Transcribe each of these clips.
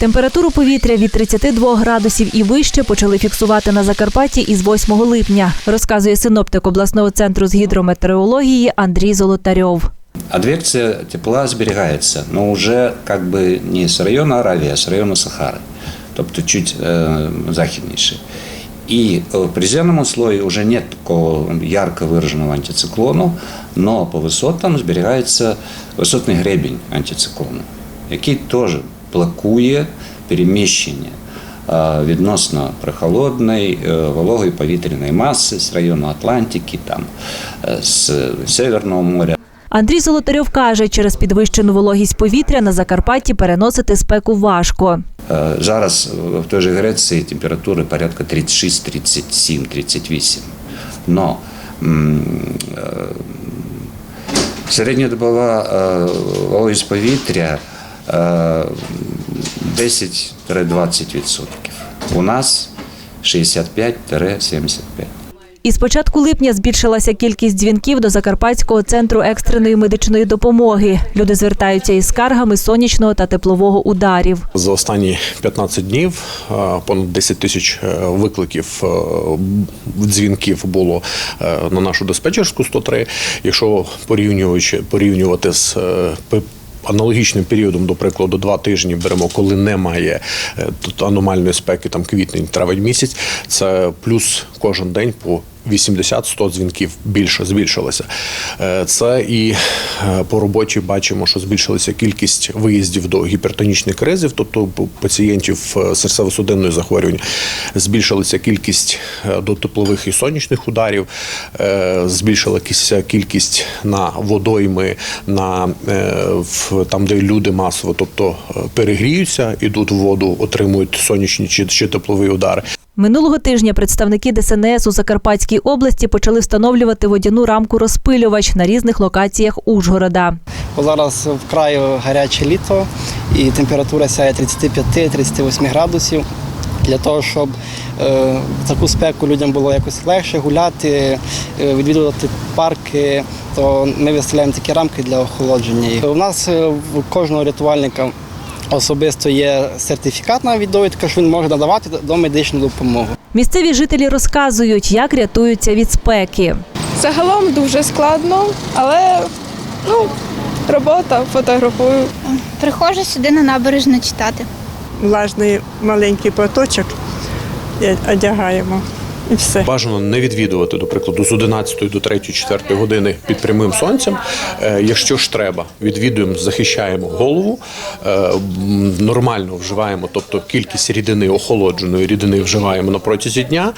Температуру повітря від 32 градусів і вище почали фіксувати на Закарпатті із 8 липня, розказує синоптик обласного центру з гідрометеорології Андрій Золотарьов. Адвекция тепла зберігається, но уже как бы не з району Аравії, а з району Сахари, тобто чуть е, західніше. І в приземному слої вже нет такого ярко вираженого антициклону, но по висотам зберігається висотний гребінь антициклону, який теж блокує переміщення е, відносно прохолодної е, вологої повітряної маси з району Атлантики, там, е, з Северного моря. Андрій Золотарьов каже, через підвищену вологість повітря на Закарпатті переносити спеку важко. Зараз в той же Греції температури порядка 36, 37, 38. Но середньодобова вологість повітря 10-20%. У нас 65-75%. Із початку липня збільшилася кількість дзвінків до Закарпатського центру екстреної медичної допомоги. Люди звертаються із скаргами сонячного та теплового ударів. За останні 15 днів е, понад 10 тисяч е, викликів е, дзвінків було на нашу диспетчерську 103. Якщо порівнюючи порівнювати з Аналогічним періодом, до прикладу, два тижні беремо, коли немає е, тут аномальної спеки, там квітень, травень місяць. Це плюс кожен день по 80-100 дзвінків більше збільшилося. Е, Це і е, по роботі бачимо, що збільшилася кількість виїздів до гіпертонічних кризів, тобто пацієнтів е, серцево-судинної захворювань. Збільшилася кількість до теплових і сонячних ударів, збільшилася кількість на водойми, на там, де люди масово, тобто перегріються, ідуть в воду, отримують сонячні чи, чи теплові удари. Минулого тижня представники ДСНС у Закарпатській області почали встановлювати водяну рамку розпилювач на різних локаціях Ужгорода. Зараз вкрай гаряче літо і температура сяє 35-38 градусів. Для того, щоб е, в таку спеку людям було якось легше гуляти, е, відвідувати парки, то ми виставляємо такі рамки для охолодження. У нас е, в кожного рятувальника особисто є сертифікатна віддовідка, що він може надавати домедичну допомогу. Місцеві жителі розказують, як рятуються від спеки. Загалом дуже складно, але ну, робота, фотографую. Приходжу сюди на набережну читати. влажний маленький платочок одягаємо. І все. Бажано не відвідувати, до прикладу, з 11 до 3-4 години під прямим сонцем. Е, Якщо ж треба, відвідуємо, захищаємо голову, е, нормально вживаємо, тобто кількість рідини, охолодженої рідини вживаємо на протязі дня.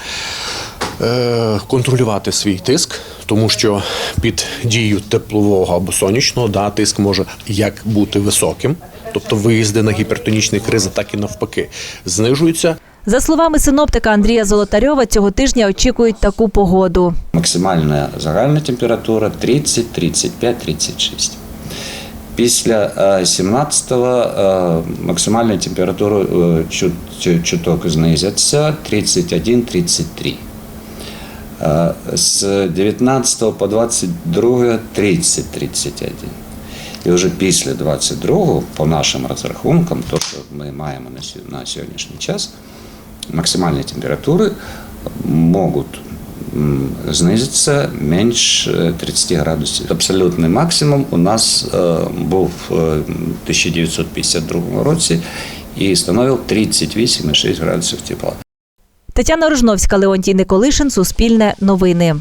Е, Контролювати свій тиск, тому що під дією теплового або сонячного да, тиск може як бути високим, тобто виїзди на гіпертонічні кризи, так і навпаки, знижуються. За словами синоптика Андрія Золотарьова, цього тижня очікують таку погоду. Максимальна загальна температура 30, 35, 36. Після е, 17-го е, максимальна температура е, чуток знизиться 31-33. Е, З 19 по 22 30-31. І вже після 22, по нашим розрахункам, то, що ми маємо на сьогоднішній час, максимальні температури можуть м, знизитися менш е, 30 градусів. Абсолютний максимум у нас е, був в 1952 році і становив 38,6 градусів тепла. Тетяна Рожновська, Леонтій Николишин, Суспільне новини.